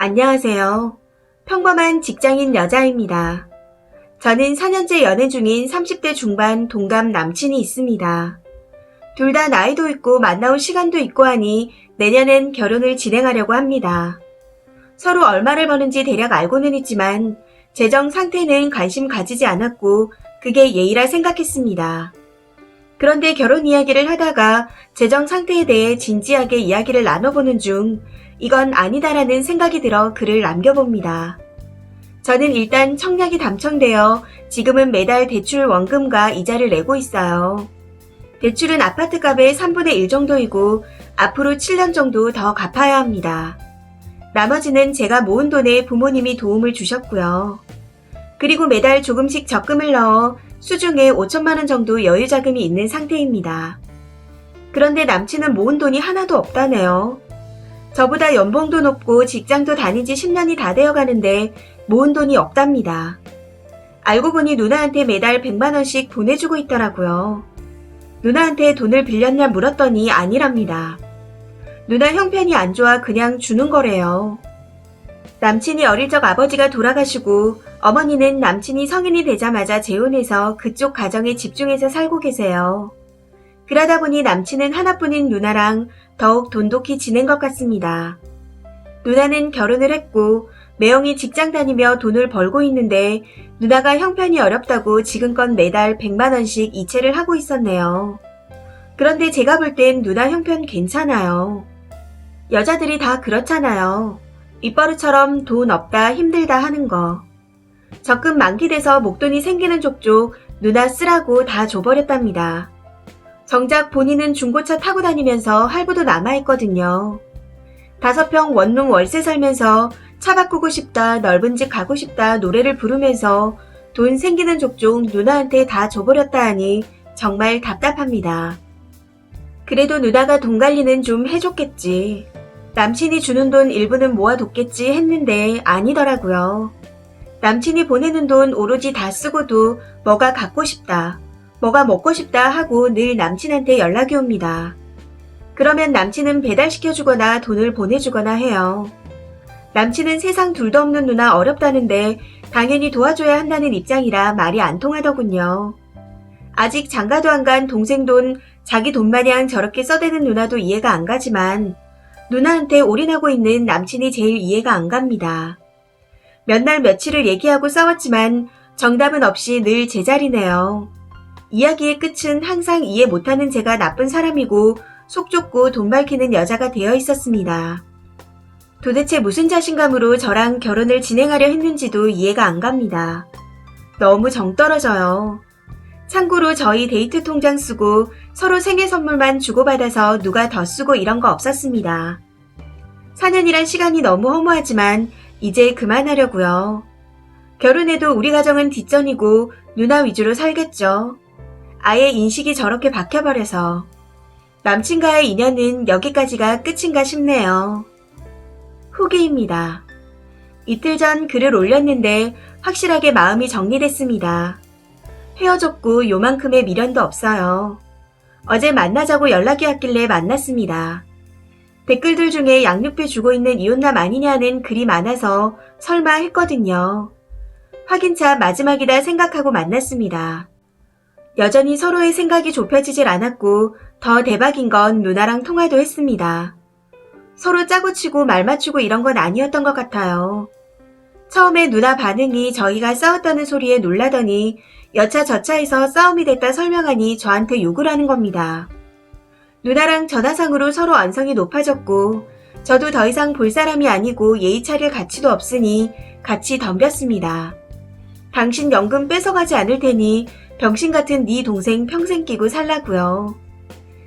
안녕하세요. 평범한 직장인 여자입니다. 저는 4년째 연애 중인 30대 중반 동갑 남친이 있습니다. 둘 다 나이도 있고 만나올 시간도 있고 하니 내년엔 결혼을 진행하려고 합니다. 서로 얼마를 버는지 대략 알고는 있지만 재정 상태는 관심 가지지 않았고 그게 예의라 생각했습니다. 그런데 결혼 이야기를 하다가 재정 상태에 대해 진지하게 이야기를 나눠보는 중 이건 아니다라는 생각이 들어 글을 남겨봅니다. 저는 일단 청약이 당첨되어 지금은 매달 대출 원금과 이자를 내고 있어요. 대출은 아파트 값의 3분의 1 정도이고 앞으로 7년 정도 더 갚아야 합니다. 나머지는 제가 모은 돈에 부모님이 도움을 주셨고요. 그리고 매달 조금씩 적금을 넣어 수중에 5천만 원 정도 여유 자금이 있는 상태입니다. 그런데 남친은 모은 돈이 하나도 없다네요. 저보다 연봉도 높고 직장도 다닌 지 10년이 다 되어 가는데 모은 돈이 없답니다. 알고 보니 누나한테 매달 100만원씩 보내주고 있더라고요. 누나한테 돈을 빌렸냐 물었더니 아니랍니다. 누나 형편이 안 좋아 그냥 주는 거래요. 남친이 어릴 적 아버지가 돌아가시고 어머니는 남친이 성인이 되자마자 재혼해서 그쪽 가정에 집중해서 살고 계세요. 그러다 보니 남친은 하나뿐인 누나랑 더욱 돈독히 지낸 것 같습니다. 누나는 결혼을 했고 매형이 직장 다니며 돈을 벌고 있는데 누나가 형편이 어렵다고 지금껏 매달 100만원씩 이체를 하고 있었네요. 그런데 제가 볼 땐 누나 형편 괜찮아요. 여자들이 다 그렇잖아요. 입버릇처럼 돈 없다 힘들다 하는 거. 적금 만기돼서 목돈이 생기는 족족 누나 쓰라고 다 줘버렸답니다. 정작 본인은 중고차 타고 다니면서 할부도 남아있거든요. 다섯 평 원룸 월세 살면서 차 바꾸고 싶다, 넓은 집 가고 싶다 노래를 부르면서 돈 생기는 족족 누나한테 다 줘버렸다 하니 정말 답답합니다. 그래도 누나가 돈 관리는 좀 해줬겠지. 남친이 주는 돈 일부는 모아뒀겠지 했는데 아니더라고요. 남친이 보내는 돈 오로지 다 쓰고도 뭐가 갖고 싶다, 뭐가 먹고 싶다 하고 늘 남친한테 연락이 옵니다. 그러면 남친은 배달시켜주거나 돈을 보내주거나 해요. 남친은 세상 둘도 없는 누나 어렵다는데 당연히 도와줘야 한다는 입장이라 말이 안 통하더군요. 아직 장가도 안 간 동생 돈, 자기 돈 마냥 저렇게 써대는 누나도 이해가 안 가지만 누나한테 올인하고 있는 남친이 제일 이해가 안 갑니다. 몇 날 며칠을 얘기하고 싸웠지만 정답은 없이 늘 제자리네요. 이야기의 끝은 항상 이해 못하는 제가 나쁜 사람이고 속 좁고 돈 밝히는 여자가 되어 있었습니다. 도대체 무슨 자신감으로 저랑 결혼을 진행하려 했는지도 이해가 안 갑니다. 너무 정 떨어져요. 참고로 저희 데이트 통장 쓰고 서로 생일 선물만 주고받아서 누가 더 쓰고 이런 거 없었습니다. 4년이란 시간이 너무 허무하지만 이제 그만하려고요. 결혼해도 우리 가정은 뒷전이고 누나 위주로 살겠죠. 아예 인식이 저렇게 박혀버려서 남친과의 인연은 여기까지가 끝인가 싶네요. 후기입니다. 이틀 전 글을 올렸는데 확실하게 마음이 정리됐습니다. 헤어졌고 요만큼의 미련도 없어요. 어제 만나자고 연락이 왔길래 만났습니다. 댓글들 중에 양육비 주고 있는 이혼남 아니냐는 글이 많아서 설마 했거든요. 확인차 마지막이다 생각하고 만났습니다. 여전히 서로의 생각이 좁혀지질 않았고 더 대박인 건 누나랑 통화도 했습니다. 서로 짜고 치고 말 맞추고 이런 건 아니었던 것 같아요. 처음에 누나 반응이 저희가 싸웠다는 소리에 놀라더니 여차 저차해서 싸움이 됐다 설명하니 저한테 욕을 하는 겁니다. 누나랑 전화상으로 서로 언성이 높아졌고 저도 더 이상 볼 사람이 아니고 예의 차릴 가치도 없으니 같이 덤볐습니다. 당신 연금 뺏어가지 않을 테니 병신 같은 네 동생 평생 끼고 살라고요.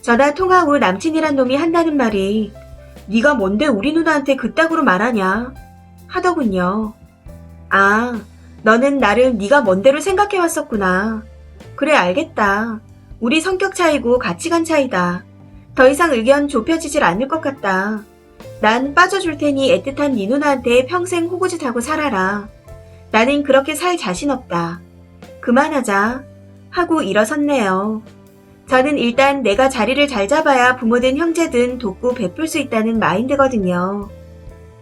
전화 통화 후 남친이란 놈이 한다는 말이 네가 뭔데 우리 누나한테 그따구로 말하냐 하더군요. 아, 너는 나를 네가 뭔대로 생각해 왔었구나. 그래 알겠다. 우리 성격 차이고 가치관 차이다. 더 이상 의견 좁혀지질 않을 것 같다. 난 빠져줄 테니 애틋한 네 누나한테 평생 호구짓하고 살아라. 나는 그렇게 살 자신 없다. 그만하자. 하고 일어섰네요. 저는 일단 내가 자리를 잘 잡아야 부모든 형제든 돕고 베풀 수 있다는 마인드거든요.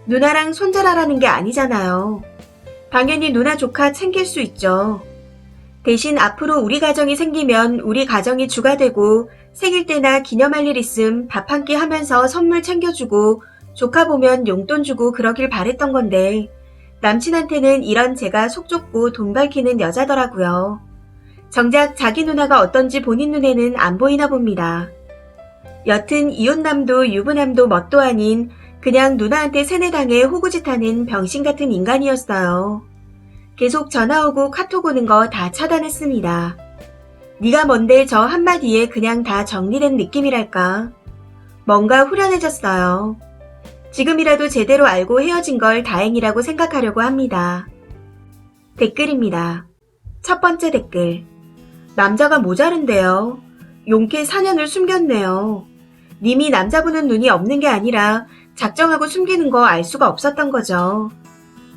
누나랑 손절하라는 게 아니잖아요. 당연히 누나 조카 챙길 수 있죠. 대신 앞으로 우리 가정이 생기면 우리 가정이 주가 되고 생일 때나 기념할 일 있음 밥 한 끼 하면서 선물 챙겨주고 조카 보면 용돈 주고 그러길 바랬던 건데 남친한테는 이런 제가 속 좁고 돈 밝히는 여자더라고요. 정작 자기 누나가 어떤지 본인 눈에는 안 보이나 봅니다. 여튼 이혼남도 유부남도 뭣도 아닌 그냥 누나한테 세뇌당해 호구짓하는 병신 같은 인간이었어요. 계속 전화 오고 카톡 오는 거 다 차단했습니다. 네가 뭔데 저 한마디에 그냥 다 정리된 느낌이랄까. 뭔가 후련해졌어요. 지금이라도 제대로 알고 헤어진 걸 다행이라고 생각하려고 합니다. 댓글입니다. 첫 번째 댓글. 남자가 모자른데요. 용케 4년을 숨겼네요. 님이 남자 보는 눈이 없는 게 아니라 작정하고 숨기는 거 알 수가 없었던 거죠.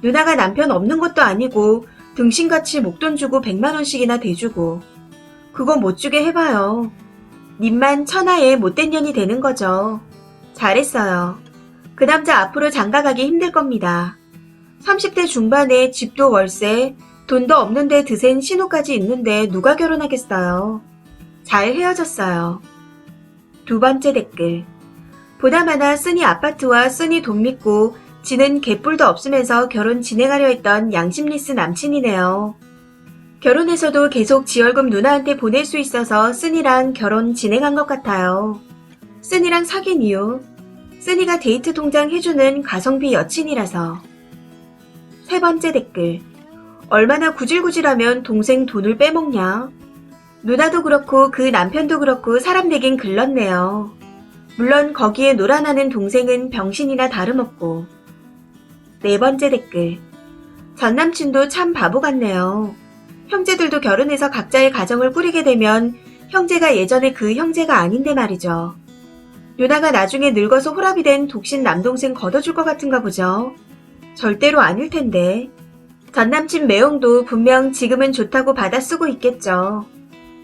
누나가 남편 없는 것도 아니고 등신같이 목돈 주고 100만원씩이나 대주고. 그거 못 주게 해봐요. 님만 천하의 못된 년이 되는 거죠. 잘했어요. 그 남자 앞으로 장가가기 힘들 겁니다. 30대 중반에 집도 월세, 돈도 없는데 드센 신호까지 있는데 누가 결혼하겠어요. 잘 헤어졌어요. 두 번째 댓글. 보나마나 쓰니 아파트와 쓰니 돈 믿고 지는 개뿔도 없으면서 결혼 진행하려 했던 양심리스 남친이네요. 결혼해서도 계속 지월금 누나한테 보낼 수 있어서 쓰니랑 결혼 진행한 것 같아요. 쓰니랑 사귄 이유. 쓰니가 데이트 통장 해주는 가성비 여친이라서. 세 번째 댓글. 얼마나 구질구질하면 동생 돈을 빼먹냐? 누나도 그렇고 그 남편도 그렇고 사람 되긴 글렀네요. 물론 거기에 놀아나는 동생은 병신이나 다름없고. 네 번째 댓글. 전 남친도 참 바보 같네요. 형제들도 결혼해서 각자의 가정을 꾸리게 되면 형제가 예전에 그 형제가 아닌데 말이죠. 누나가 나중에 늙어서 호랍이 된 독신 남동생 걷어줄 것 같은가 보죠. 절대로 아닐 텐데. 전 남친 매형도 분명 지금은 좋다고 받아 쓰고 있겠죠.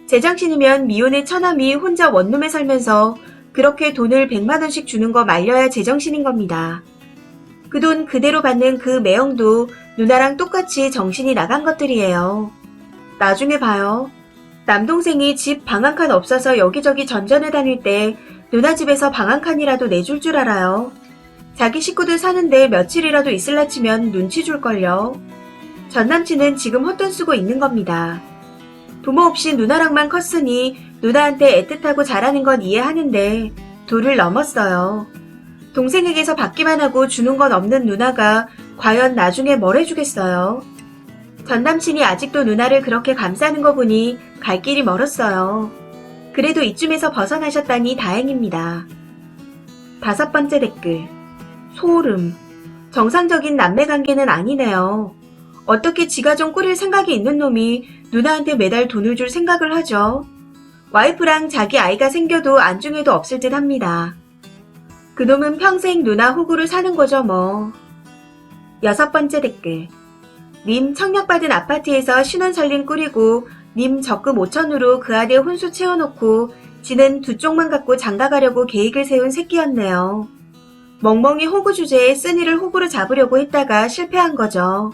제정신이면 미혼의 처남이 혼자 원룸에 살면서 그렇게 돈을 100만원씩 주는 거 말려야 제정신인 겁니다. 그 돈 그대로 받는 그 매형도 누나랑 똑같이 정신이 나간 것들이에요. 나중에 봐요. 남동생이 집 방 한 칸 없어서 여기저기 전전해 다닐 때 누나 집에서 방 한 칸이라도 내줄 줄 알아요. 자기 식구들 사는데 며칠이라도 있을라 치면 눈치 줄걸요. 전 남친은 지금 헛돈 쓰고 있는 겁니다. 부모 없이 누나랑만 컸으니 누나한테 애틋하고 잘하는 건 이해하는데 도를 넘었어요. 동생에게서 받기만 하고 주는 건 없는 누나가 과연 나중에 뭘 해주겠어요? 전 남친이 아직도 누나를 그렇게 감싸는 거 보니 갈 길이 멀었어요. 그래도 이쯤에서 벗어나셨다니 다행입니다. 다섯 번째 댓글. 소름. 정상적인 남매 관계는 아니네요. 어떻게 지가 좀 꾸릴 생각이 있는 놈이 누나한테 매달 돈을 줄 생각을 하죠. 와이프랑 자기 아이가 생겨도 안중에도 없을 듯 합니다. 그놈은 평생 누나 호구를 사는 거죠 뭐. 여섯 번째 댓글. 님 청약받은 아파트에서 신혼살림 꾸리고 님 적금 5천으로 그 아들 혼수 채워놓고 지는 두 쪽만 갖고 장가가려고 계획을 세운 새끼였네요. 멍멍이 호구 주제에 쓴이를 호구로 잡으려고 했다가 실패한 거죠.